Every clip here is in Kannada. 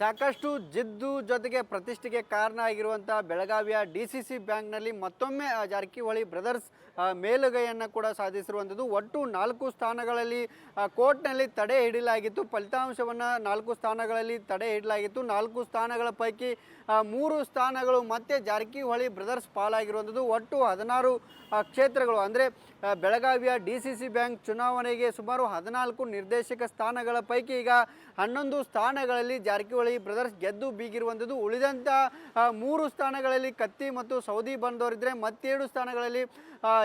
ಸಾಕಷ್ಟು ಜಿದ್ದು ಜೊತೆಗೆ ಪ್ರತಿಷ್ಠೆಗೆ ಕಾರಣ ಆಗಿರುವಂಥ ಬೆಳಗಾವಿಯ ಡಿ ಸಿ ಸಿ ಬ್ಯಾಂಕ್ನಲ್ಲಿ ಮತ್ತೊಮ್ಮೆ ಜಾರಕಿಹೊಳಿ ಬ್ರದರ್ಸ್ ಮೇಲುಗೈಯನ್ನು ಕೂಡ ಸಾಧಿಸಿರುವಂಥದ್ದು. ಒಟ್ಟು ನಾಲ್ಕು ಸ್ಥಾನಗಳಲ್ಲಿ ಕೋರ್ಟ್ನಲ್ಲಿ ತಡೆ ಹಿಡಿಯಲಾಗಿತ್ತು ಫಲಿತಾಂಶವನ್ನು ನಾಲ್ಕು ಸ್ಥಾನಗಳಲ್ಲಿ ತಡೆ ಹಿಡಲಾಗಿತ್ತು. ನಾಲ್ಕು ಸ್ಥಾನಗಳ ಪೈಕಿ ಮೂರು ಸ್ಥಾನಗಳು ಮತ್ತೆ ಜಾರಕಿಹೊಳಿ ಬ್ರದರ್ಸ್ ಪಾಲಾಗಿರುವಂಥದ್ದು. ಒಟ್ಟು ಹದಿನಾರು ಕ್ಷೇತ್ರಗಳು. ಅಂದರೆ ಬೆಳಗಾವಿಯ ಡಿ ಸಿ ಸಿ ಬ್ಯಾಂಕ್ ಚುನಾವಣೆಗೆ ಸುಮಾರು ಹದಿನಾಲ್ಕು ನಿರ್ದೇಶಕ ಸ್ಥಾನಗಳ ಪೈಕಿ ಈಗ ಹನ್ನೊಂದು ಸ್ಥಾನಗಳಲ್ಲಿ ಜಾರಕಿಹೊಳಿ ಬ್ರದರ್ಸ್ ಗೆದ್ದು ಬೀಗಿರುವಂಥದ್ದು. ಉಳಿದಂಥ ಮೂರು ಸ್ಥಾನಗಳಲ್ಲಿ ಕತ್ತಿ ಮತ್ತು ಸೌದಿ ಬಂದವರಿದ್ದರೆ ಮತ್ತೇಳು ಸ್ಥಾನಗಳಲ್ಲಿ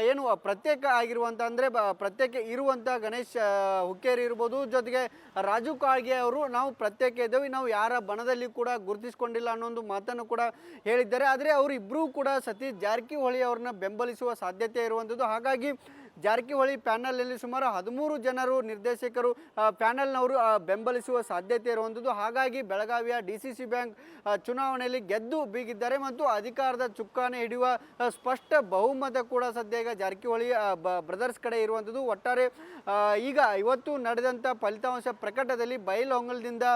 ಏನು ಪ್ರತ್ಯೇಕ ಆಗಿರುವಂಥ ಅಂದರೆ ಪ್ರತ್ಯೇಕ ಇರುವಂಥ ಗಣೇಶ್ ಹುಕ್ಕೇರಿ ಇರ್ಬೋದು, ಜೊತೆಗೆ ರಾಜು ಕಾಳ್ಗೆ ಅವರು ನಾವು ಪ್ರತ್ಯೇಕ ಇದ್ದೇವೆ, ನಾವು ಯಾರ ಬಣದಲ್ಲಿ ಕೂಡ ಗುರುತಿಸಿಕೊಂಡಿಲ್ಲ ಅನ್ನೋ ಒಂದು ಮಾತನ್ನು ಕೂಡ ಹೇಳಿದ್ದಾರೆ. ಆದರೆ ಅವರಿಬ್ಬರೂ ಕೂಡ ಸತೀಶ್ ಜಾರಕಿಹೊಳಿ ಅವ್ರನ್ನ ಬೆಂಬಲಿಸುವ ಸಾಧ್ಯತೆ ಇರುವಂಥದ್ದು. ಹಾಗಾಗಿ ಜಾರಕಿಹೊಳಿ ಪ್ಯಾನಲಲ್ಲಿ ಸುಮಾರು ಹದಿಮೂರು ಜನರು ನಿರ್ದೇಶಕರು ಪ್ಯಾನಲ್ನವರು ಬೆಂಬಲಿಸುವ ಸಾಧ್ಯತೆ ಇರುವಂಥದ್ದು. ಹಾಗಾಗಿ ಬೆಳಗಾವಿಯ ಡಿ ಸಿ ಬ್ಯಾಂಕ್ ಚುನಾವಣೆಯಲ್ಲಿ ಗೆದ್ದು ಬೀಗಿದ್ದಾರೆ ಮತ್ತು ಅಧಿಕಾರದ ಚುಕ್ಕಾಣಿ ಹಿಡಿಯುವ ಸ್ಪಷ್ಟ ಬಹುಮತ ಕೂಡ ಸದ್ಯ ಈಗ ಜಾರಕಿಹೊಳಿ ಬ್ರದರ್ಸ್ ಕಡೆ ಇರುವಂಥದ್ದು. ಒಟ್ಟಾರೆ ಈಗ ಇವತ್ತು ನಡೆದಂಥ ಫಲಿತಾಂಶ ಪ್ರಕಟದಲ್ಲಿ ಬೈಲಹೊಂಗಲದಿಂದ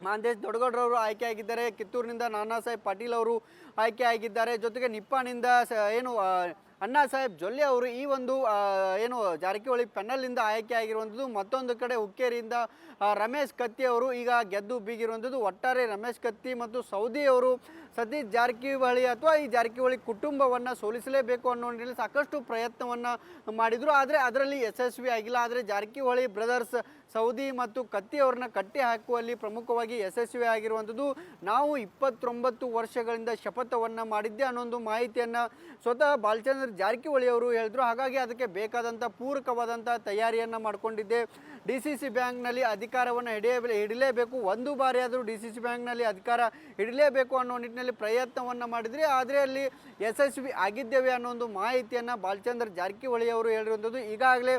ಮಾಂದೇಶ್ ದೊಡ್ಡಗೌಡರವರು ಆಯ್ಕೆಯಾಗಿದ್ದಾರೆ ಕಿತ್ತೂರಿನಿಂದ ನಾನಾ ಸಾಹೇಬ್ ಪಾಟೀಲ್ ಅವರು ಆಯ್ಕೆಯಾಗಿದ್ದಾರೆ ಜೊತೆಗೆ ನಿಪ್ಪಾಣಿಂದ ಏನು ಅಣ್ಣಾ ಸಾಹೇಬ್ ಜೊಲ್ಲೆ ಅವರು ಈ ಒಂದು ಏನು ಜಾರಕಿಹೊಳಿ ಪೆನ್ನಲ್ನಿಂದ ಆಯ್ಕೆ ಆಗಿರುವಂಥದ್ದು, ಮತ್ತೊಂದು ಕಡೆ ಹುಕ್ಕೇರಿಯಿಂದ ರಮೇಶ್ ಕತ್ತಿ ಅವರು ಈಗ ಗೆದ್ದು ಬೀಗಿರುವಂಥದ್ದು, ಒಟ್ಟಾರೆ ರಮೇಶ್ ಕತ್ತಿ ಮತ್ತು ಸೌದಿ ಅವರು ಸತೀಶ್ ಜಾರಕಿಹೊಳಿ ಅಥವಾ ಈ ಜಾರಕಿಹೊಳಿ ಕುಟುಂಬವನ್ನು ಸೋಲಿಸಲೇಬೇಕು ಅನ್ನೋ ನಿಟ್ಟಿನಲ್ಲಿ ಸಾಕಷ್ಟು ಪ್ರಯತ್ನವನ್ನು ಮಾಡಿದರು. ಆದರೆ ಅದರಲ್ಲಿ ಯಶಸ್ವಿ ಆಗಿಲ್ಲ. ಆದರೆ ಜಾರಕಿಹೊಳಿ ಬ್ರದರ್ಸ್ ಸೌದಿ ಮತ್ತು ಕತ್ತಿ ಅವ್ರನ್ನ ಕಟ್ಟಿ ಹಾಕುವಲ್ಲಿ ಪ್ರಮುಖವಾಗಿ ಯಶಸ್ವಿ ಆಗಿರುವಂಥದ್ದು ನಾವು ಇಪ್ಪತ್ತೊಂಬತ್ತು ವರ್ಷಗಳಿಂದ ಶಪಥವನ್ನು ಮಾಡಿದ್ದೆ ಅನ್ನೊಂದು ಮಾಹಿತಿಯನ್ನು ಸ್ವತಃ ಬಾಲಚಂದ್ರ ಜಾರಕಿಹೊಳಿ ಅವರು ಹೇಳಿದ್ರು. ಹಾಗಾಗಿ ಅದಕ್ಕೆ ಬೇಕಾದಂಥ ಪೂರಕವಾದಂಥ ತಯಾರಿಯನ್ನು ಮಾಡಿಕೊಂಡಿದ್ದೆ. ಡಿ ಸಿ ಸಿ ಬ್ಯಾಂಕ್ನಲ್ಲಿ ಅಧಿಕಾರವನ್ನು ಹಿಡಿಯ ಹಿಡಿಲೇಬೇಕು. ಒಂದು ಬಾರಿ ಆದರೂ ಡಿ ಸಿ ಸಿ ಬ್ಯಾಂಕ್ನಲ್ಲಿ ಅಧಿಕಾರ ಹಿಡಲೇಬೇಕು ಅನ್ನೋ ನಿಟ್ಟಿನಲ್ಲಿ ಪ್ರಯತ್ನವನ್ನು ಮಾಡಿದ್ರಿ. ಆದರೆ ಅಲ್ಲಿ ಯಶಸ್ವಿ ಆಗಿದ್ದೇವೆ ಅನ್ನೋ ಒಂದು ಮಾಹಿತಿಯನ್ನು ಬಾಲಚಂದ್ರ ಜಾರಕಿಹೊಳಿ ಅವರು ಹೇಳಿರುವಂಥದ್ದು ಈಗಾಗಲೇ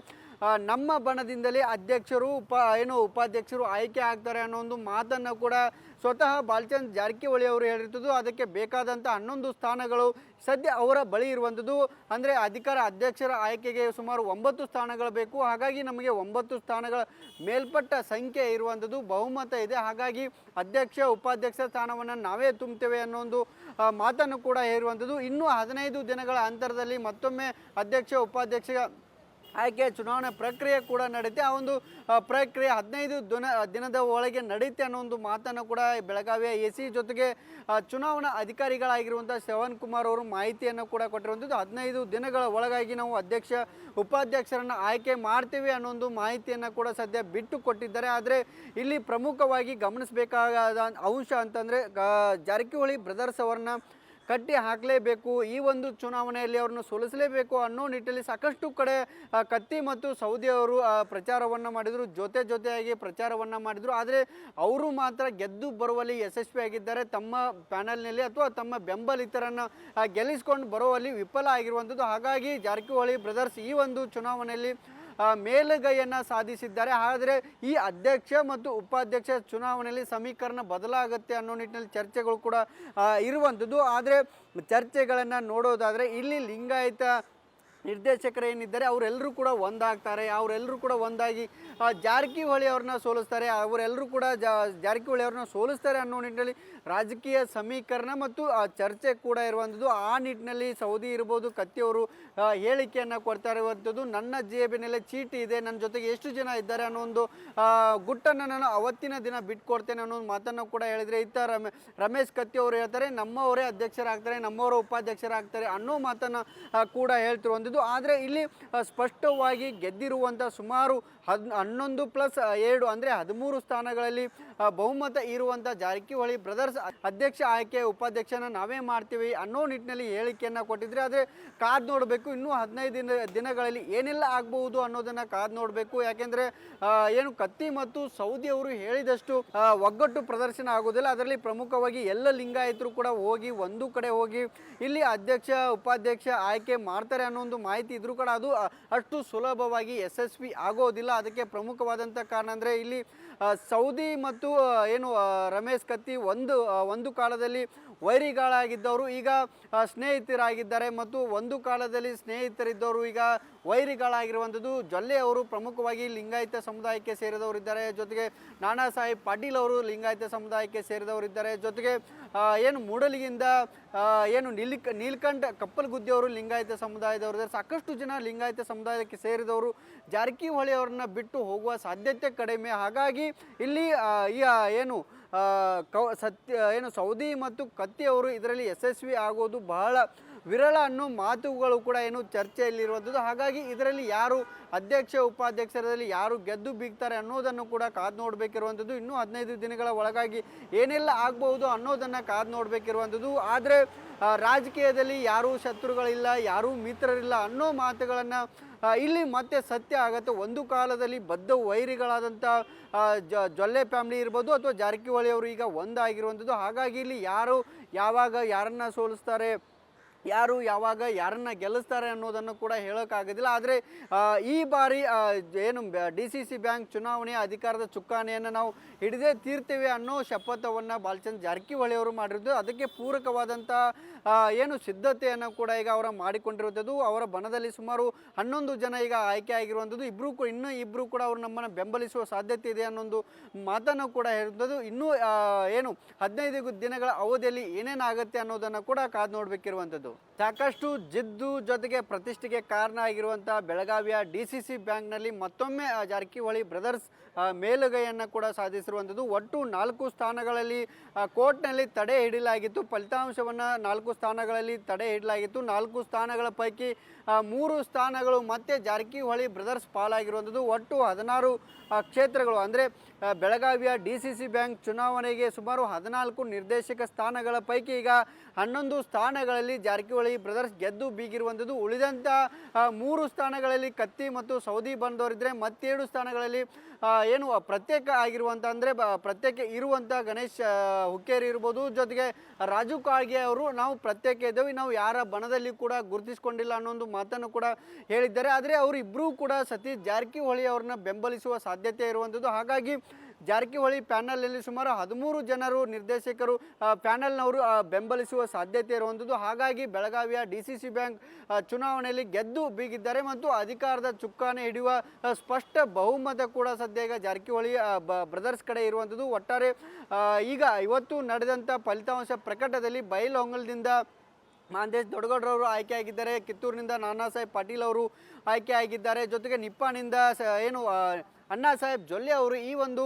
ನಮ್ಮ ಬಣದಿಂದಲೇ ಅಧ್ಯಕ್ಷರು ಉಪ, ಏನು ಉಪಾಧ್ಯಕ್ಷರು ಆಯ್ಕೆ ಆಗ್ತಾರೆ ಅನ್ನೋ ಒಂದು ಮಾತನ್ನು ಕೂಡ ಸ್ವತಃ ಬಾಲ್ಚಂದ್ ಜಾರಕಿಹೊಳಿ ಅವರು ಹೇಳಿರ್ತದ್ದು. ಅದಕ್ಕೆ ಬೇಕಾದಂಥ ಹನ್ನೊಂದು ಸ್ಥಾನಗಳು ಸದ್ಯ ಅವರ ಬಳಿ ಇರುವಂಥದ್ದು ಅಂದರೆ ಅಧಿಕಾರ ಅಧ್ಯಕ್ಷರ ಆಯ್ಕೆಗೆ ಸುಮಾರು ಒಂಬತ್ತು ಸ್ಥಾನಗಳು ಬೇಕು. ಹಾಗಾಗಿ ನಮಗೆ ಒಂಬತ್ತು ಸ್ಥಾನಗಳ ಮೇಲ್ಪಟ್ಟ ಸಂಖ್ಯೆ ಇರುವಂಥದ್ದು ಬಹುಮತ ಇದೆ. ಹಾಗಾಗಿ ಅಧ್ಯಕ್ಷ, ಉಪಾಧ್ಯಕ್ಷ ಸ್ಥಾನವನ್ನು ನಾವೇ ತುಂಬುತ್ತೇವೆ ಅನ್ನೋ ಒಂದು ಮಾತನ್ನು ಕೂಡ ಹೇರುವಂಥದ್ದು ಇನ್ನೂ ಹದಿನೈದು ದಿನಗಳ ಅಂತರದಲ್ಲಿ ಮತ್ತೊಮ್ಮೆ ಅಧ್ಯಕ್ಷ, ಉಪಾಧ್ಯಕ್ಷ ಆಯ್ಕೆ ಚುನಾವಣೆ ಪ್ರಕ್ರಿಯೆ ಕೂಡ ನಡೆಯುತ್ತೆ ಆ ಒಂದು ಪ್ರಕ್ರಿಯೆ ಹದಿನೈದು ದಿನ, ದಿನದ ಒಳಗೆ ನಡೆಯುತ್ತೆ ಅನ್ನೋ ಒಂದು ಮಾತನ್ನು ಕೂಡ ಬೆಳಗಾವಿಯ ಎ ಸಿ ಜೊತೆಗೆ ಚುನಾವಣಾ ಅಧಿಕಾರಿಗಳಾಗಿರುವಂಥ ಶ್ರವಣ್ ಕುಮಾರ್ ಅವರು ಮಾಹಿತಿಯನ್ನು ಕೂಡ ಕೊಟ್ಟಿರುವಂಥದ್ದು. ಹದಿನೈದು ದಿನಗಳ ಒಳಗಾಗಿ ನಾವು ಅಧ್ಯಕ್ಷ, ಉಪಾಧ್ಯಕ್ಷರನ್ನು ಆಯ್ಕೆ ಮಾಡ್ತೀವಿ ಅನ್ನೋ ಒಂದು ಮಾಹಿತಿಯನ್ನು ಕೂಡ ಸದ್ಯ ಬಿಟ್ಟು ಕೊಟ್ಟಿದ್ದಾರೆ. ಆದರೆ ಇಲ್ಲಿ ಪ್ರಮುಖವಾಗಿ ಗಮನಿಸಬೇಕಾದ ಅಂಶ ಅಂತಂದರೆ ಜಾರಕಿಹೊಳಿ ಬ್ರದರ್ಸ್ ಅವರನ್ನ ಕಟ್ಟಿ ಹಾಕಲೇಬೇಕು, ಈ ಒಂದು ಚುನಾವಣೆಯಲ್ಲಿ ಅವ್ರನ್ನ ಸೋಲಿಸಲೇಬೇಕು ಅನ್ನೋ ನಿಟ್ಟಿನಲ್ಲಿ ಸಾಕಷ್ಟು ಕಡೆ ಕತ್ತಿ ಮತ್ತು ಸೌದಿ ಅವರು ಪ್ರಚಾರವನ್ನು ಮಾಡಿದರು, ಜೊತೆ ಜೊತೆಯಾಗಿ ಪ್ರಚಾರವನ್ನು ಮಾಡಿದರು. ಆದರೆ ಅವರು ಮಾತ್ರ ಗೆದ್ದು ಬರುವಲ್ಲಿ ಯಶಸ್ವಿಯಾಗಿದ್ದಾರೆ ತಮ್ಮ ಪ್ಯಾನಲ್ನಲ್ಲಿ ಅಥವಾ ತಮ್ಮ ಬೆಂಬಲಿತರನ್ನು ಗೆಲ್ಲಿಸ್ಕೊಂಡು ಬರುವಲ್ಲಿ ವಿಫಲ ಆಗಿರುವಂಥದ್ದು. ಹಾಗಾಗಿ ಜಾರಕಿಹೊಳಿ ಬ್ರದರ್ಸ್ ಈ ಒಂದು ಚುನಾವಣೆಯಲ್ಲಿ ಮೇಲುಗೈಯನ್ನು ಸಾಧಿಸಿದ್ದಾರೆ. ಆದರೆ ಈ ಅಧ್ಯಕ್ಷ ಮತ್ತು ಉಪಾಧ್ಯಕ್ಷ ಚುನಾವಣೆಯಲ್ಲಿ ಸಮೀಕರಣ ಬದಲಾಗುತ್ತೆ ಅನ್ನೋ ನಿಟ್ಟಿನಲ್ಲಿ ಚರ್ಚೆಗಳು ಕೂಡ ಇರುವಂಥದ್ದು. ಆದರೆ ಚರ್ಚೆಗಳನ್ನು ನೋಡೋದಾದರೆ ಇಲ್ಲಿ ಲಿಂಗಾಯತ ನಿರ್ದೇಶಕರು ಏನಿದ್ದಾರೆ ಅವರೆಲ್ಲರೂ ಕೂಡ ಒಂದಾಗ್ತಾರೆ ಅವರೆಲ್ಲರೂ ಕೂಡ ಒಂದಾಗಿ ಜಾರಕಿಹೊಳಿ ಅವ್ರನ್ನ ಸೋಲಿಸ್ತಾರೆ ಅವರೆಲ್ಲರೂ ಕೂಡ ಜಾರಕಿಹೊಳಿ ಅವ್ರನ್ನ ಸೋಲಿಸ್ತಾರೆ ಅನ್ನೋ ನಿಟ್ಟಿನಲ್ಲಿ ರಾಜಕೀಯ ಸಮೀಕರಣ ಮತ್ತು ಚರ್ಚೆ ಕೂಡ ಇರುವಂಥದ್ದು. ಆ ನಿಟ್ಟಿನಲ್ಲಿ ಸೌದಿ ಇರ್ಬೋದು ಕತ್ತಿಯವರು ಹೇಳಿಕೆಯನ್ನು ಕೊಡ್ತಾ ಇರುವಂಥದ್ದು ನನ್ನ ಜೇಬಿನಲ್ಲೇ ಚೀಟಿ ಇದೆ, ನನ್ನ ಜೊತೆಗೆ ಎಷ್ಟು ಜನ ಇದ್ದಾರೆ ಅನ್ನೋ ಒಂದು ಗುಟ್ಟನ್ನು ನಾನು ಅವತ್ತಿನ ದಿನ ಬಿಟ್ಕೊಡ್ತೇನೆ ಅನ್ನೋ ಒಂದು ಮಾತನ್ನು ಕೂಡ ಹೇಳಿದರೆ, ಇತ್ತ ರಮೇ, ರಮೇಶ್ ಕತ್ತಿಯವರು ಹೇಳ್ತಾರೆ, ನಮ್ಮವರೇ ಅಧ್ಯಕ್ಷರಾಗ್ತಾರೆ, ನಮ್ಮವರು ಉಪಾಧ್ಯಕ್ಷರಾಗ್ತಾರೆ ಅನ್ನೋ ಮಾತನ್ನು ಕೂಡ ಹೇಳ್ತಿರುವಂಥದ್ದು. ಆದರೆ ಇಲ್ಲಿ ಸ್ಪಷ್ಟವಾಗಿ ಗೆದ್ದಿರುವಂಥ ಸುಮಾರು ಹದ್, ಹನ್ನೊಂದು ಪ್ಲಸ್ ಎರಡು ಅಂದರೆ ಹದಿಮೂರು ಸ್ಥಾನಗಳಲ್ಲಿ ಬಹುಮತ ಇರುವಂಥ ಜಾರಕಿಹೊಳಿ ಬ್ರದರ್ಸ್ ಅಧ್ಯಕ್ಷ ಆಯ್ಕೆ ಉಪಾಧ್ಯಕ್ಷನ ನಾವೇ ಮಾಡ್ತೀವಿ ಅನ್ನೋ ನಿಟ್ಟಿನಲ್ಲಿ ಹೇಳಿಕೆಯನ್ನು ಕೊಟ್ಟಿದ್ರೆ ಆದರೆ ಕಾದು ನೋಡಬೇಕು. ಇನ್ನೂ ಹದಿನೈದು ದಿನ, ದಿನಗಳಲ್ಲಿ ಏನೆಲ್ಲ ಆಗಬಹುದು ಅನ್ನೋದನ್ನು ಕಾದು ನೋಡಬೇಕು. ಯಾಕೆಂದರೆ ಏನು ಕತ್ತಿ ಮತ್ತು ಸೌದಿ ಅವರು ಹೇಳಿದಷ್ಟು ಒಗ್ಗಟ್ಟು ಪ್ರದರ್ಶನ ಆಗೋದಿಲ್ಲ ಅದರಲ್ಲಿ ಪ್ರಮುಖವಾಗಿ ಎಲ್ಲ ಲಿಂಗಾಯತರು ಕೂಡ ಹೋಗಿ, ಒಂದು ಕಡೆ ಹೋಗಿ ಇಲ್ಲಿ ಅಧ್ಯಕ್ಷ, ಉಪಾಧ್ಯಕ್ಷ ಆಯ್ಕೆ ಮಾಡ್ತಾರೆ ಅನ್ನೋ ಒಂದು ಮಾಹಿತಿ ಇದ್ರೂ ಕೂಡ ಅದು ಅಷ್ಟು ಸುಲಭವಾಗಿ ಯಶಸ್ವಿ ಆಗೋದಿಲ್ಲ. ಅದಕ್ಕೆ ಪ್ರಮುಖವಾದಂಥ ಕಾರಣ ಅಂದರೆ ಇಲ್ಲಿ ಸೌದಿ ಮತ್ತು ಏನು ರಮೇಶ್ ಕತ್ತಿ ಒಂದು ಒಂದು ಕಾಲದಲ್ಲಿ ವೈರಿಗಳಾಗಿದ್ದವರು, ಈಗ ಸ್ನೇಹಿತರಾಗಿದ್ದಾರೆ ಮತ್ತು ಒಂದು ಕಾಲದಲ್ಲಿ ಸ್ನೇಹಿತರಿದ್ದವರು, ಈಗ ವೈರಿಗಳಾಗಿರುವಂಥದ್ದು. ಜೊಲ್ಲೆ ಅವರು ಪ್ರಮುಖವಾಗಿ ಲಿಂಗಾಯತ ಸಮುದಾಯಕ್ಕೆ ಸೇರಿದವರಿದ್ದಾರೆ. ಜೊತೆಗೆ ನಾನಾ ಸಾಹೇಬ್ ಪಾಟೀಲ್ ಅವರು ಲಿಂಗಾಯತ ಸಮುದಾಯಕ್ಕೆ ಸೇರಿದವರಿದ್ದಾರೆ. ಜೊತೆಗೆ ಏನು ಮೂಡಲಿಗಿಂದ ಏನು ನೀಲಿಕ್, ನೀಲ್ಕಂಠ ಕಪ್ಪಲ್ಗುದ್ದಿ ಅವರು ಲಿಂಗಾಯತ ಸಮುದಾಯದವರಿದ್ದಾರೆ. ಸಾಕಷ್ಟು ಜನ ಲಿಂಗಾಯತ ಸಮುದಾಯಕ್ಕೆ ಸೇರಿದವರು ಜಾರಕಿಹೊಳಿ ಅವರನ್ನ ಬಿಟ್ಟು ಹೋಗುವ ಸಾಧ್ಯತೆ ಕಡಿಮೆ. ಹಾಗಾಗಿ ಇಲ್ಲಿ ಈ ಏನು ಕ, ಸತ್ಯ, ಏನು ಸೌದಿ ಮತ್ತು ಕತ್ತಿ ಅವರು ಇದರಲ್ಲಿ ಯಶಸ್ವಿ ಆಗೋದು ಬಹಳ ವಿರಳ ಅನ್ನೋ ಮಾತುಗಳು ಕೂಡ ಏನು ಚರ್ಚೆಯಲ್ಲಿರುವಂಥದ್ದು. ಹಾಗಾಗಿ ಇದರಲ್ಲಿ ಯಾರು ಅಧ್ಯಕ್ಷ ಉಪಾಧ್ಯಕ್ಷರಲ್ಲಿ ಯಾರು ಗೆದ್ದು ಬೀಗ್ತಾರೆ ಅನ್ನೋದನ್ನು ಕೂಡ ಕಾದು ನೋಡಬೇಕಿರುವಂಥದ್ದು. ಇನ್ನೂ ಹದಿನೈದು ದಿನಗಳ ಒಳಗಾಗಿ ಏನೆಲ್ಲ ಆಗ್ಬಹುದು ಅನ್ನೋದನ್ನು ಕಾದು ನೋಡಬೇಕಿರುವಂಥದ್ದು. ಆದರೆ ರಾಜಕೀಯದಲ್ಲಿ ಯಾರೂ ಶತ್ರುಗಳಿಲ್ಲ, ಯಾರೂ ಮಿತ್ರರಿಲ್ಲ ಅನ್ನೋ ಮಾತುಗಳನ್ನು ಇಲ್ಲಿ ಮತ್ತೆ ಸತ್ಯ ಆಗುತ್ತೆ. ಒಂದು ಕಾಲದಲ್ಲಿ ಬದ್ಧ ವೈರಿಗಳಾದಂಥ ಜೊಲ್ಲೆ ಫ್ಯಾಮಿಲಿ ಇರ್ಬೋದು ಅಥವಾ ಜಾರಕಿಹೊಳಿ ಅವರು ಈಗ ಒಂದಾಗಿರುವಂಥದ್ದು. ಹಾಗಾಗಿ ಇಲ್ಲಿ ಯಾರು ಯಾವಾಗ ಯಾರನ್ನ ಸೋಲಿಸ್ತಾರೆ ಯಾರು ಯಾವಾಗ ಯಾರನ್ನ ಗೆಲ್ಲಿಸ್ತಾರೆ ಅನ್ನೋದನ್ನು ಕೂಡ ಹೇಳೋಕ್ಕಾಗೋದಿಲ್ಲ. ಆದರೆ ಈ ಬಾರಿ ಏನು ಡಿ ಸಿ ಸಿ ಬ್ಯಾಂಕ್ ಚುನಾವಣೆ ಅಧಿಕಾರದ ಚುಕ್ಕಾಣಿಯನ್ನು ನಾವು ಹಿಡಿದೇ ತೀರ್ತೇವೆ ಅನ್ನೋ ಶಪಥವನ್ನು ಬಾಲಚಂದ್ ಜಾರಕಿಹೊಳಿ ಅವರು ಮಾಡಿರೋದು. ಅದಕ್ಕೆ ಪೂರಕವಾದಂಥ ಏನು ಸಿದ್ಧತೆಯನ್ನು ಕೂಡ ಈಗ ಅವರ ಮಾಡಿಕೊಂಡಿರುವಂಥದ್ದು. ಅವರ ಬಣದಲ್ಲಿ ಸುಮಾರು ಹನ್ನೊಂದು ಜನ ಈಗ ಆಯ್ಕೆ ಆಗಿರುವಂಥದ್ದು. ಇಬ್ಬರು ಕೂಡ ಇನ್ನೂ ಇಬ್ಬರು ಕೂಡ ಅವರು ನಮ್ಮನ್ನು ಬೆಂಬಲಿಸುವ ಸಾಧ್ಯತೆ ಇದೆ ಅನ್ನೊಂದು ಮಾತನ್ನು ಕೂಡ ಹೇಳಿರೋದು ಇನ್ನೂ ಏನು ಹದಿನೈದು ದಿನಗಳ ಅವಧಿಯಲ್ಲಿ ಏನೇನಾಗುತ್ತೆ ಅನ್ನೋದನ್ನು ಕೂಡ ಕಾದು ನೋಡಬೇಕಿರುವಂಥದ್ದು. ಸಾಕಷ್ಟು ಜಿದ್ದು ಜೊತೆಗೆ ಪ್ರತಿಷ್ಠೆಗೆ ಕಾರಣ ಆಗಿರುವಂಥ ಬೆಳಗಾವಿಯ ಡಿ ಸಿ ಸಿ ಬ್ಯಾಂಕ್ನಲ್ಲಿ ಮತ್ತೊಮ್ಮೆ ಜಾರಕಿಹೊಳಿ ಬ್ರದರ್ಸ್ ಮೇಲುಗೈಯನ್ನು ಕೂಡ ಸಾಧಿಸಿರುವಂಥದ್ದು. ಒಟ್ಟು ನಾಲ್ಕು ಸ್ಥಾನಗಳಲ್ಲಿ ಕೋರ್ಟ್ನಲ್ಲಿ ತಡೆ ಹಿಡಿಯಲಾಗಿತ್ತು ಫಲಿತಾಂಶವನ್ನು ನಾಲ್ಕು ಸ್ಥಾನಗಳಲ್ಲಿ ತಡೆ ಹಿಡಲಾಗಿತ್ತು. ನಾಲ್ಕು ಸ್ಥಾನಗಳ ಪೈಕಿ ಮೂರು ಸ್ಥಾನಗಳು ಮತ್ತೆ ಜಾರಕಿಹೊಳಿ ಬ್ರದರ್ಸ್ ಪಾಲಾಗಿರುವಂಥದ್ದು. ಒಟ್ಟು ಹದಿನಾರು ಕ್ಷೇತ್ರಗಳು. ಅಂದರೆ ಬೆಳಗಾವಿಯ ಡಿ ಸಿ ಸಿ ಬ್ಯಾಂಕ್ ಚುನಾವಣೆಗೆ ಸುಮಾರು ಹದಿನಾಲ್ಕು ನಿರ್ದೇಶಕ ಸ್ಥಾನಗಳ ಪೈಕಿ ಈಗ ಹನ್ನೊಂದು ಸ್ಥಾನಗಳಲ್ಲಿ ಜಾರಕಿಹೊಳಿ ಬ್ರದರ್ಸ್ ಗೆದ್ದು ಬೀಗಿರುವಂಥದ್ದು. ಉಳಿದಂಥ ಮೂರು ಸ್ಥಾನಗಳಲ್ಲಿ ಕತ್ತಿ ಮತ್ತು ಸೌದಿ ಬಂದವರಿದ್ದರೆ ಮತ್ತೇಳು ಸ್ಥಾನಗಳಲ್ಲಿ ಏನು ಪ್ರತ್ಯೇಕ ಆಗಿರುವಂಥ ಅಂದರೆ ಪ್ರತ್ಯೇಕ ಇರುವಂಥ ಗಣೇಶ್ ಹುಕ್ಕೇರಿ ಇರ್ಬೋದು, ಜೊತೆಗೆ ರಾಜು ಕಾಳ್ಗೆ ಅವರು ನಾವು ಪ್ರತ್ಯೇಕ ಇದ್ದೇವೆ. ನಾವು ಯಾರ ಬಣದಲ್ಲಿ ಕೂಡ ಗುರುತಿಸ್ಕೊಂಡಿಲ್ಲ ಅನ್ನೋ ಒಂದು ಮಾತನ್ನು ಕೂಡ ಹೇಳಿದ್ದಾರೆ. ಆದರೆ ಅವರಿಬ್ಬರೂ ಕೂಡ ಸತೀಶ್ ಜಾರಕಿಹೊಳಿ ಅವ್ರನ್ನ ಬೆಂಬಲಿಸುವ ಸಾಧ್ಯತೆ ಇರುವಂಥದ್ದು ಹಾಗಾಗಿ ಜಾರಕಿಹೊಳಿ ಪ್ಯಾನಲಲ್ಲಿ ಸುಮಾರು ಹದಿಮೂರು ಜನರು ನಿರ್ದೇಶಕರು ಪ್ಯಾನೆಲ್ನವರು ಬೆಂಬಲಿಸುವ ಸಾಧ್ಯತೆ ಇರುವಂಥದ್ದು. ಹಾಗಾಗಿ ಬೆಳಗಾವಿಯ ಡಿ ಬ್ಯಾಂಕ್ ಚುನಾವಣೆಯಲ್ಲಿ ಗೆದ್ದು ಬೀಗಿದ್ದಾರೆ ಮತ್ತು ಅಧಿಕಾರದ ಚುಕ್ಕಾನೆ ಹಿಡಿಯುವ ಸ್ಪಷ್ಟ ಬಹುಮತ ಕೂಡ ಸದ್ಯ ಈಗ ಜಾರಕಿಹೊಳಿ ಬ್ರದರ್ಸ್ ಕಡೆ ಇರುವಂಥದ್ದು. ಒಟ್ಟಾರೆ ಈಗ ಇವತ್ತು ನಡೆದಂಥ ಫಲಿತಾಂಶ ಪ್ರಕಟದಲ್ಲಿ ಬೈಲಹೊಂಗಲದಿಂದ ಮಾಂದೇಶ್ ಆಯ್ಕೆ ಆಗಿದ್ದಾರೆ. ಕಿತ್ತೂರಿನಿಂದ ನಾನಾ ಸಾಹೇಬ್ ಪಾಟೀಲ್ ಅವರು ಆಯ್ಕೆ ಆಗಿದ್ದಾರೆ. ಜೊತೆಗೆ ನಿಪ್ಪಾಣಿಂದ ಏನು ಅಣ್ಣಾ ಸಾಹೇಬ್, ಜೊಲ್ಲೆ ಅವರು ಈ ಒಂದು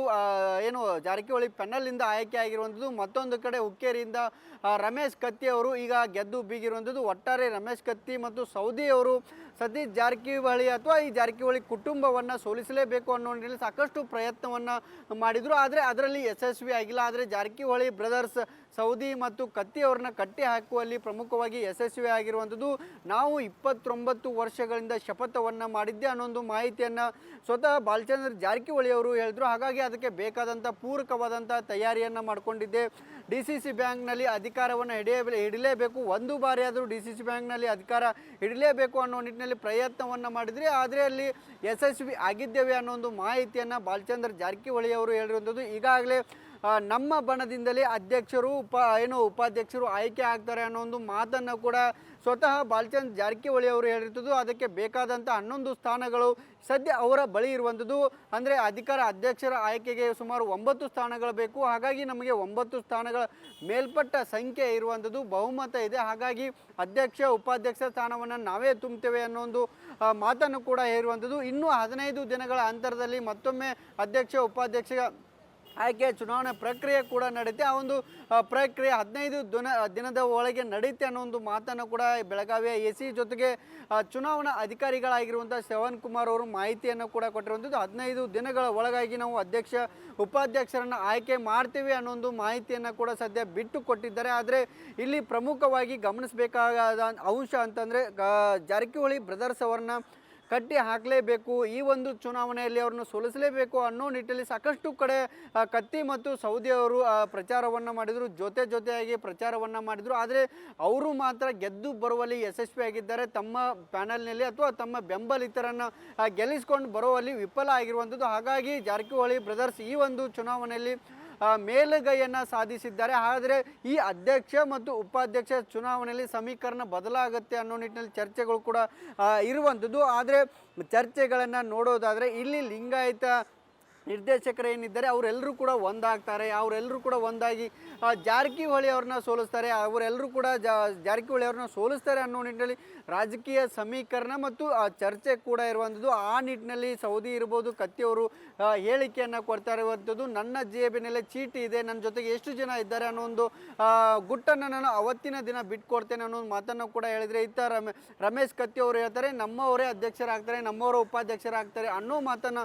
ಏನು ಜಾರಕಿಹೊಳಿ ಪೆನ್ನಲ್ನಿಂದ ಆಯ್ಕೆ ಆಗಿರುವಂಥದ್ದು, ಮತ್ತೊಂದು ಕಡೆ ಹುಕ್ಕೇರಿಯಿಂದ ರಮೇಶ್ ಕತ್ತಿ ಅವರು ಈಗ ಗೆದ್ದು ಬೀಗಿರುವಂಥದ್ದು, ಒಟ್ಟಾರೆ ರಮೇಶ್ ಕತ್ತಿ ಮತ್ತು ಸೌದಿ ಅವರು ಸತೀಶ್ ಜಾರಕಿಹೊಳಿ ಅಥವಾ ಈ ಜಾರಕಿಹೊಳಿ ಕುಟುಂಬವನ್ನು ಸೋಲಿಸಲೇಬೇಕು ಅನ್ನೋ ನಿಟ್ಟಿನಲ್ಲಿ ಸಾಕಷ್ಟು ಪ್ರಯತ್ನವನ್ನು ಮಾಡಿದರು. ಆದರೆ ಅದರಲ್ಲಿ ಯಶಸ್ವಿ ಆಗಿಲ್ಲ. ಆದರೆ ಜಾರಕಿಹೊಳಿ ಬ್ರದರ್ಸ್ ಸೌದಿ ಮತ್ತು ಕತ್ತಿ ಅವ್ರನ್ನ ಕಟ್ಟಿ ಹಾಕುವಲ್ಲಿ ಪ್ರಮುಖವಾಗಿ ಯಶಸ್ವಿ ಆಗಿರುವಂಥದ್ದು, ನಾವು ಇಪ್ಪತ್ತೊಂಬತ್ತು ವರ್ಷಗಳಿಂದ ಶಪಥವನ್ನು ಮಾಡಿದ್ದೆ ಅನ್ನೊಂದು ಮಾಹಿತಿಯನ್ನು ಸ್ವತಃ ಬಾಲಚಂದ್ರ ಜಾರಕಿಹೊಳಿ ಅವರು ಹೇಳಿದ್ರು. ಹಾಗಾಗಿ ಅದಕ್ಕೆ ಬೇಕಾದಂಥ ಪೂರಕವಾದಂಥ ತಯಾರಿಯನ್ನು ಮಾಡಿಕೊಂಡಿದ್ದೆ. ಡಿ ಸಿ ಸಿ ಬ್ಯಾಂಕ್ನಲ್ಲಿ ಅಧಿಕಾರವನ್ನು ಹಿಡಿಯ ಹಿಡಿಲೇಬೇಕು. ಒಂದು ಬಾರಿ ಆದರೂ ಡಿ ಸಿ ಸಿ ಬ್ಯಾಂಕ್ನಲ್ಲಿ ಅಧಿಕಾರ ಹಿಡಲೇಬೇಕು ಅನ್ನೋ ನಿಟ್ಟಿನಲ್ಲಿ ಪ್ರಯತ್ನವನ್ನು ಮಾಡಿದರೆ. ಆದರೆ ಅಲ್ಲಿ ಯಶಸ್ವಿ ಆಗಿದ್ದೇವೆ ಅನ್ನೋ ಒಂದು ಮಾಹಿತಿಯನ್ನು ಬಾಲಚಂದ್ರ ಜಾರಕಿಹೊಳಿ ಅವರು ಹೇಳಿರುವಂಥದ್ದು ಈಗಾಗಲೇ ನಮ್ಮ ಬಣದಿಂದಲೇ ಅಧ್ಯಕ್ಷರು ಉಪ, ಏನು ಉಪಾಧ್ಯಕ್ಷರು ಆಯ್ಕೆ ಆಗ್ತಾರೆ ಅನ್ನೋ ಒಂದು ಮಾತನ್ನು ಕೂಡ ಸ್ವತಃ ಬಾಲ್ಚಂದ್ ಜಾರಕಿಹೊಳಿ ಅವರು ಹೇಳಿರ್ತದ್ದು, ಅದಕ್ಕೆ ಬೇಕಾದಂಥ ಹನ್ನೊಂದು ಸ್ಥಾನಗಳು ಸದ್ಯ ಅವರ ಬಳಿ ಇರುವಂಥದ್ದು ಅಂದರೆ ಅಧಿಕಾರ ಅಧ್ಯಕ್ಷರ ಆಯ್ಕೆಗೆ ಸುಮಾರು ಒಂಬತ್ತು ಸ್ಥಾನಗಳು ಬೇಕು. ಹಾಗಾಗಿ ನಮಗೆ ಒಂಬತ್ತು ಸ್ಥಾನಗಳ ಮೇಲ್ಪಟ್ಟ ಸಂಖ್ಯೆ ಇರುವಂಥದ್ದು ಬಹುಮತ ಇದೆ. ಹಾಗಾಗಿ ಅಧ್ಯಕ್ಷ, ಉಪಾಧ್ಯಕ್ಷ ಸ್ಥಾನವನ್ನು ನಾವೇ ತುಂಬುತ್ತೇವೆ ಅನ್ನೋ ಒಂದು ಮಾತನ್ನು ಕೂಡ ಹೇರುವಂಥದ್ದು ಇನ್ನೂ ಹದಿನೈದು ದಿನಗಳ ಅಂತರದಲ್ಲಿ ಮತ್ತೊಮ್ಮೆ ಅಧ್ಯಕ್ಷ, ಉಪಾಧ್ಯಕ್ಷ ಆಯ್ಕೆ ಚುನಾವಣೆ ಪ್ರಕ್ರಿಯೆ ಕೂಡ ನಡೆಯುತ್ತೆ ಆ ಒಂದು ಪ್ರಕ್ರಿಯೆ ಹದಿನೈದು ದಿನ, ದಿನದ ಒಳಗೆ ನಡೆಯುತ್ತೆ ಅನ್ನೋ ಒಂದು ಮಾತನ್ನು ಕೂಡ ಬೆಳಗಾವಿಯ ಎ ಸಿ ಜೊತೆಗೆ ಚುನಾವಣಾ ಅಧಿಕಾರಿಗಳಾಗಿರುವಂಥ ಶ್ರವಣ್ ಕುಮಾರ್ ಅವರು ಮಾಹಿತಿಯನ್ನು ಕೂಡ ಕೊಟ್ಟಿರುವಂಥದ್ದು. ಹದಿನೈದು ದಿನಗಳ ಒಳಗಾಗಿ ನಾವು ಅಧ್ಯಕ್ಷ, ಉಪಾಧ್ಯಕ್ಷರನ್ನು ಆಯ್ಕೆ ಮಾಡ್ತೀವಿ ಅನ್ನೋ ಒಂದು ಮಾಹಿತಿಯನ್ನು ಕೂಡ ಸದ್ಯ ಬಿಟ್ಟು ಕೊಟ್ಟಿದ್ದಾರೆ. ಆದರೆ ಇಲ್ಲಿ ಪ್ರಮುಖವಾಗಿ ಗಮನಿಸಬೇಕಾದ ಅಂಶ ಅಂತಂದರೆ ಜಾರಕಿಹೊಳಿ ಬ್ರದರ್ಸ್ ಅವರನ್ನ ಕಟ್ಟಿ ಹಾಕಲೇಬೇಕು, ಈ ಒಂದು ಚುನಾವಣೆಯಲ್ಲಿ ಅವ್ರನ್ನ ಸೋಲಿಸಲೇಬೇಕು ಅನ್ನೋ ನಿಟ್ಟಿನಲ್ಲಿ ಸಾಕಷ್ಟು ಕಡೆ ಕತ್ತಿ ಮತ್ತು ಸೌದಿ ಅವರು ಪ್ರಚಾರವನ್ನು ಮಾಡಿದರು, ಜೊತೆ ಜೊತೆಯಾಗಿ ಪ್ರಚಾರವನ್ನು ಮಾಡಿದರು. ಆದರೆ ಅವರು ಮಾತ್ರ ಗೆದ್ದು ಬರುವಲ್ಲಿ ಯಶಸ್ವಿಯಾಗಿದ್ದಾರೆ ತಮ್ಮ ಪ್ಯಾನಲ್ನಲ್ಲಿ ಅಥವಾ ತಮ್ಮ ಬೆಂಬಲಿತರನ್ನು ಗೆಲ್ಲಿಸ್ಕೊಂಡು ಬರುವಲ್ಲಿ ವಿಫಲ ಆಗಿರುವಂಥದ್ದು. ಹಾಗಾಗಿ ಜಾರಕಿಹೊಳಿ ಬ್ರದರ್ಸ್ ಈ ಒಂದು ಚುನಾವಣೆಯಲ್ಲಿ ಮೇಲುಗೈಯನ್ನು ಸಾಧಿಸಿದ್ದಾರೆ. ಆದರೆ ಈ ಅಧ್ಯಕ್ಷ ಮತ್ತು ಉಪಾಧ್ಯಕ್ಷ ಚುನಾವಣೆಯಲ್ಲಿ ಸಮೀಕರಣ ಬದಲಾಗುತ್ತೆ ಅನ್ನೋ ನಿಟ್ಟಿನಲ್ಲಿ ಚರ್ಚೆಗಳು ಕೂಡ ಇರುವಂಥದ್ದು. ಆದರೆ ಚರ್ಚೆಗಳನ್ನು ನೋಡೋದಾದರೆ ಇಲ್ಲಿ ಲಿಂಗಾಯತ ನಿರ್ದೇಶಕರು ಏನಿದ್ದಾರೆ ಅವರೆಲ್ಲರೂ ಕೂಡ ಒಂದಾಗ್ತಾರೆ ಅವರೆಲ್ಲರೂ ಕೂಡ ಒಂದಾಗಿ ಜಾರಕಿಹೊಳಿ ಅವ್ರನ್ನ ಸೋಲಿಸ್ತಾರೆ ಅವರೆಲ್ಲರೂ ಕೂಡ ಜಾರಕಿಹೊಳಿ ಅವ್ರನ್ನ ಸೋಲಿಸ್ತಾರೆ ಅನ್ನೋ ನಿಟ್ಟಿನಲ್ಲಿ ರಾಜಕೀಯ ಸಮೀಕರಣ ಮತ್ತು ಆ, ಚರ್ಚೆ ಕೂಡ ಇರುವಂಥದ್ದು. ಆ ನಿಟ್ಟಿನಲ್ಲಿ ಸೌದಿ ಇರ್ಬೋದು ಕತ್ತಿಯವರು ಹೇಳಿಕೆಯನ್ನು ಕೊಡ್ತಾ ಇರುವಂಥದ್ದು. ನನ್ನ ಜೇಬಿನಲ್ಲಿ ಚೀಟಿ ಇದೆ ನನ್ನ ಜೊತೆಗೆ ಎಷ್ಟು ಜನ ಇದ್ದಾರೆ ಅನ್ನೋ ಒಂದು ಗುಟ್ಟನ್ನು ನಾನು ಅವತ್ತಿನ ದಿನ ಬಿಟ್ಕೊಡ್ತೇನೆ ಅನ್ನೋ ಒಂದು ಮಾತನ್ನು ಕೂಡ ಹೇಳಿದರೆ ಇತ್ತ ರಮೇ ರಮೇಶ್ ಕತ್ತಿ ಅವರು ಹೇಳ್ತಾರೆ ನಮ್ಮವರೇ ಅಧ್ಯಕ್ಷರಾಗ್ತಾರೆ ನಮ್ಮವರ ಉಪಾಧ್ಯಕ್ಷರಾಗ್ತಾರೆ ಅನ್ನೋ ಮಾತನ್ನು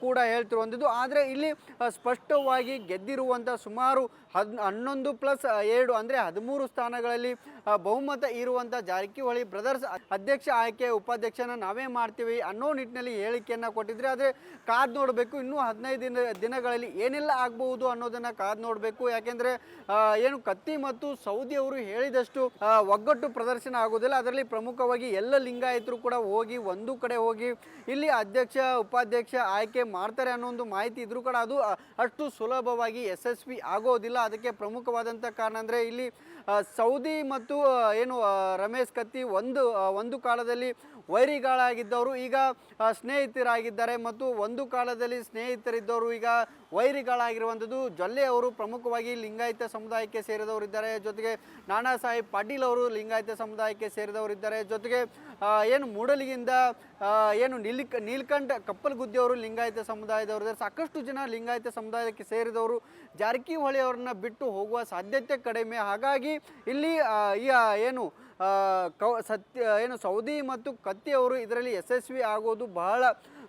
ಕೂಡ ಹೇಳ್ತಿರುವಂಥದ್ದು. ಆದರೆ ಇಲ್ಲಿ ಸ್ಪಷ್ಟವಾಗಿ ಗೆದ್ದಿರುವಂಥ ಸುಮಾರು ಹದ್ ಹನ್ನೊಂದು ಪ್ಲಸ್ ಎರಡು ಅಂದರೆ ಹದಿಮೂರು ಸ್ಥಾನಗಳಲ್ಲಿ ಬಹುಮತ ಇರುವಂಥ ಜಾರಕಿಹೊಳಿ ಬ್ರದರ್ಸ್ ಅಧ್ಯಕ್ಷ ಆಯ್ಕೆ ಉಪಾಧ್ಯಕ್ಷನ ನಾವೇ ಮಾಡ್ತೀವಿ ಅನ್ನೋ ನಿಟ್ಟಿನಲ್ಲಿ ಹೇಳಿಕೆಯನ್ನು ಕೊಟ್ಟಿದ್ರೆ ಆದರೆ ಕಾದು ನೋಡಬೇಕು. ಇನ್ನೂ ಹದಿನೈದು ದಿನ, ದಿನಗಳಲ್ಲಿ ಏನೆಲ್ಲ ಆಗಬಹುದು ಅನ್ನೋದನ್ನು ಕಾದು ನೋಡಬೇಕು. ಯಾಕೆಂದರೆ ಏನು ಕತ್ತಿ ಮತ್ತು ಸೌದಿ ಅವರು ಹೇಳಿದಷ್ಟು ಒಗ್ಗಟ್ಟು ಪ್ರದರ್ಶನ ಆಗೋದಿಲ್ಲ ಅದರಲ್ಲಿ ಪ್ರಮುಖವಾಗಿ ಎಲ್ಲ ಲಿಂಗಾಯತರು ಕೂಡ ಹೋಗಿ ಒಂದು ಕಡೆ ಹೋಗಿ ಇಲ್ಲಿ ಅಧ್ಯಕ್ಷ, ಉಪಾಧ್ಯಕ್ಷ ಆಯ್ಕೆ ಮಾಡ್ತಾರೆ ಅನ್ನೋ ಒಂದು ಮಾಹಿತಿ ಇದ್ರೂ ಕೂಡ ಅದು ಅಷ್ಟು ಸುಲಭವಾಗಿ ಯಶಸ್ವಿ ಆಗೋದಿಲ್ಲ. ಅದಕ್ಕೆ ಪ್ರಮುಖವಾದಂಥ ಕಾರಣ ಅಂದರೆ ಇಲ್ಲಿ ಸೌದಿ ಮತ್ತು ಏನು ರಮೇಶ್ ಕತ್ತಿ ಒಂದು ಒಂದು ಕಾಲದಲ್ಲಿ ವೈರಿಗಳಾಗಿದ್ದವರು, ಈಗ ಸ್ನೇಹಿತರಾಗಿದ್ದಾರೆ ಮತ್ತು ಒಂದು ಕಾಲದಲ್ಲಿ ಸ್ನೇಹಿತರಿದ್ದವರು ಈಗ ವೈರಿಗಳಾಗಿರುವಂಥದ್ದು. ಜೊಲ್ಲೆ ಅವರು ಪ್ರಮುಖವಾಗಿ ಲಿಂಗಾಯತ ಸಮುದಾಯಕ್ಕೆ ಸೇರಿದವರಿದ್ದಾರೆ. ಜೊತೆಗೆ ನಾನಾ ಸಾಹೇಬ್ ಪಾಟೀಲ್ ಅವರು ಲಿಂಗಾಯತ ಸಮುದಾಯಕ್ಕೆ ಸೇರಿದವರಿದ್ದಾರೆ. ಜೊತೆಗೆ ಏನು ಮೂಡಲಿಗಿಂದ ಏನು ನೀಲಿಕ ನೀಲ್ಕಂಠ ಕಪ್ಪಲಗುದ್ದಿ ಅವರು ಲಿಂಗಾಯತ ಸಮುದಾಯದವರು ಸಾಕಷ್ಟು ಜನ ಲಿಂಗಾಯತ ಸಮುದಾಯಕ್ಕೆ ಸೇರಿದವರು ಜಾರಕಿಹೊಳಿ ಅವರನ್ನ ಬಿಟ್ಟು ಹೋಗುವ ಸಾಧ್ಯತೆ ಕಡಿಮೆ. ಹಾಗಾಗಿ ಇಲ್ಲಿ ಈ ಏನು ಸತ್ಯ, ಏನು ಸೌದಿ ಮತ್ತು ಕತ್ತಿ ಅವರು ಇದರಲ್ಲಿ ಯಶಸ್ವಿ ಆಗೋದು ಬಹಳ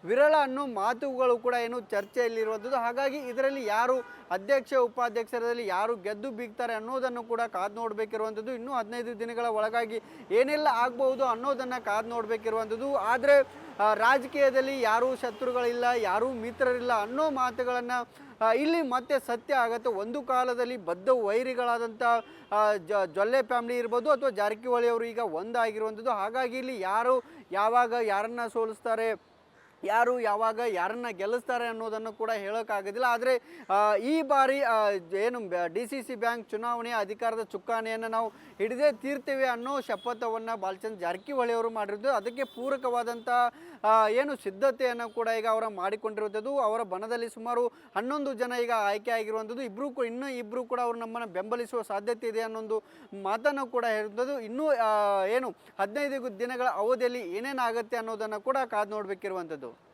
ವಿರಳ ಅನ್ನೋ ಮಾತುಗಳು ಕೂಡ ಏನು ಚರ್ಚೆಯಲ್ಲಿರುವಂಥದ್ದು. ಹಾಗಾಗಿ ಇದರಲ್ಲಿ ಯಾರು ಅಧ್ಯಕ್ಷ ಉಪಾಧ್ಯಕ್ಷರಲ್ಲಿ ಯಾರು ಗೆದ್ದು ಬೀಗ್ತಾರೆ ಅನ್ನೋದನ್ನು ಕೂಡ ಕಾದು ನೋಡಬೇಕಿರುವಂಥದ್ದು. ಇನ್ನೂ ಹದಿನೈದು ದಿನಗಳ ಒಳಗಾಗಿ ಏನೆಲ್ಲ ಆಗ್ಬಹುದು ಅನ್ನೋದನ್ನು ಕಾದು ನೋಡಬೇಕಿರುವಂಥದ್ದು. ಆದರೆ ರಾಜಕೀಯದಲ್ಲಿ ಯಾರೂ ಶತ್ರುಗಳಿಲ್ಲ, ಯಾರೂ ಮಿತ್ರರಿಲ್ಲ ಅನ್ನೋ ಮಾತುಗಳನ್ನು ಇಲ್ಲಿ ಮತ್ತೆ ಸತ್ಯ ಆಗುತ್ತೆ. ಒಂದು ಕಾಲದಲ್ಲಿ ಬದ್ಧ ವೈರಿಗಳಾದಂಥ ಜ, ಜೊಲ್ಲೆ ಫ್ಯಾಮಿಲಿ ಇರ್ಬೋದು ಅಥವಾ ಜಾರಕಿಹೊಳಿ ಅವರು ಈಗ ಒಂದಾಗಿರುವಂಥದ್ದು. ಹಾಗಾಗಿ ಇಲ್ಲಿ ಯಾರು ಯಾವಾಗ ಯಾರನ್ನ ಸೋಲಿಸ್ತಾರೆ ಯಾರು ಯಾವಾಗ ಯಾರನ್ನ ಗೆಲ್ಲಿಸ್ತಾರೆ ಅನ್ನೋದನ್ನು ಕೂಡ ಹೇಳೋಕ್ಕಾಗೋದಿಲ್ಲ. ಆದರೆ ಈ ಬಾರಿ ಏನು ಡಿ ಸಿ ಸಿ ಬ್ಯಾಂಕ್ ಚುನಾವಣೆ ಅಧಿಕಾರದ ಚುಕ್ಕಾಣಿಯನ್ನು ನಾವು ಹಿಡಿದೇ ತೀರ್ತೇವೆ ಅನ್ನೋ ಶಪಥವನ್ನು ಬಾಲಚಂದ್ರ ಜಾರಕಿಹೊಳಿ ಅವರು ಮಾಡಿರೋದು. ಅದಕ್ಕೆ ಪೂರಕವಾದಂಥ ಏನು ಸಿದ್ಧತೆಯನ್ನು ಕೂಡ ಈಗ ಅವರ ಮಾಡಿಕೊಂಡಿರುವಂಥದ್ದು. ಅವರ ಬಣದಲ್ಲಿ ಸುಮಾರು ಹನ್ನೊಂದು ಜನ ಈಗ ಆಯ್ಕೆ ಆಗಿರುವಂಥದ್ದು. ಇಬ್ಬರು ಕೂಡ, ಇನ್ನೂ ಇಬ್ಬರು ಕೂಡ ಅವರು ನಮ್ಮನ್ನು ಬೆಂಬಲಿಸುವ ಸಾಧ್ಯತೆ ಇದೆ ಅನ್ನೊಂದು ಮಾತನ್ನು ಕೂಡ ಹೇಳುವಂಥದ್ದು ಇನ್ನೂ ಏನು ಹದಿನೈದು ದಿನಗಳ ಅವಧಿಯಲ್ಲಿ ಏನೇನಾಗುತ್ತೆ ಅನ್ನೋದನ್ನು ಕೂಡ ಕಾದು ನೋಡಬೇಕಿರುವಂಥದ್ದು.